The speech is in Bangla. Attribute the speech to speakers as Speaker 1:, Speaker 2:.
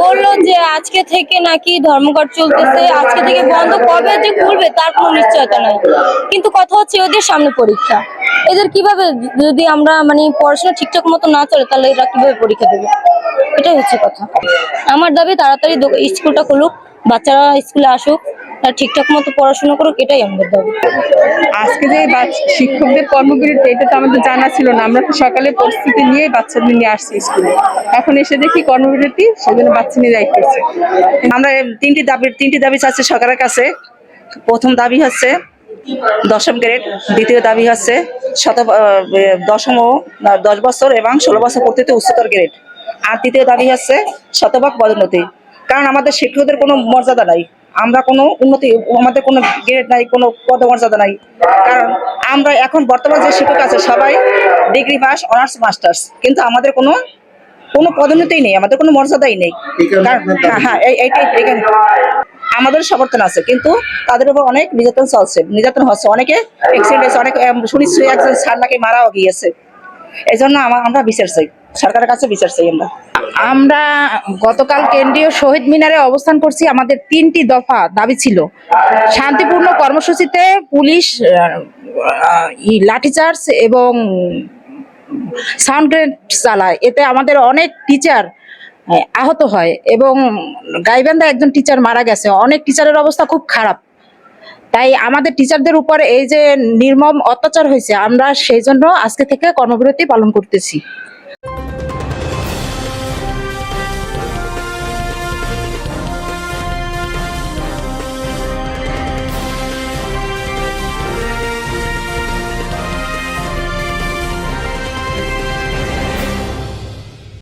Speaker 1: বলল যে আজকে থেকে নাকি ধর্মঘট চলতেছে। আজকে থেকে বন্ধ কবে যে খুলবে তার কোনো নিশ্চয়তা নাই। কিন্তু কথা হচ্ছে ওদের সামনে পরীক্ষা। এদের কীভাবে যদি আমরা মানে পড়াশোনা ঠিকঠাক মতো না চলে, তাহলে এরা কীভাবে পরীক্ষা দেবে? এটাই হচ্ছে কথা। আমার দাবি, তাড়াতাড়ি স্কুলটা খুলুক, বাচ্চারা স্কুলে আসুক। আর ঠিকঠাক মতো পড়াশোনা করুক, এটাই আমাদের দাবি।
Speaker 2: আজকে যে শিক্ষকদের কর্মবিরতি, এটা তো আমাদের জানা ছিল না। আমরা তো সকালে পরিস্থিতি নিয়ে বাচ্চাদের নিয়ে আসছি স্কুলে। এখন এসে দেখি কর্মবিরতি, সেজন্য বাচ্চা নিয়ে যাইতেছে
Speaker 3: আমরা তিনটি দাবি তিনটি দাবি চাচ্ছি সরকারের কাছে। প্রথম দাবি হচ্ছে দশম গ্রেড, দ্বিতীয় দাবি হচ্ছে শত দশম ও দশ বছর এবং ষোলো বছর পূর্তিতে উচ্চতর গ্রেড। আর তৃতীয় দাবি হচ্ছে শতভাগ পদোন্নতি। কারণ আমাদের শিক্ষকদের কোনো মর্যাদা নাই। আমরা কোনো উন্নতি আমাদের কোনো গ্রেড নাই কোনো পদমর্যাদা নাই। কারণ আমরা এখন বর্তমান যে শিক্ষক আছে সবাই ডিগ্রি পাস অনার্স মাস্টার্স কিন্তু আমাদের কোনো কোনো পদোন্নতিই নেই আমাদের কোনো মর্যাদাই নেই। হ্যাঁ এইটাই এখানে আমাদের সমর্থন আছে কিন্তু তাদের উপর অনেক নির্যাতন চলছে নির্যাতন হচ্ছে। অনেকে অ্যাক্সিডেন্ট হয়েছে অনেক শুনেছি একজন সার নাকি মারাও গিয়েছে। এই জন্য আমরা বিচার চাই সরকারের কাছে বিচার চাই আমরা।
Speaker 4: আমরা গতকাল কেন্দ্রীয় শহীদ মিনারে অবস্থান করছি। আমাদের তিনটি দফা দাবি ছিল। শান্তিপূর্ণ কর্মসূচিতে পুলিশ লাঠিচার্জ এবং সাউন্ড গ্রেনেড চালায়। এতে আমাদের অনেক টিচার আহত হয় এবং গাইবান্ধা একজন টিচার মারা গেছে। অনেক টিচারের অবস্থা খুব খারাপ। তাই আমাদের টিচারদের উপর এই যে নির্মম অত্যাচার হয়েছে, আমরা সেই জন্য আজকে থেকে কর্মবিরতি পালন করতেছি।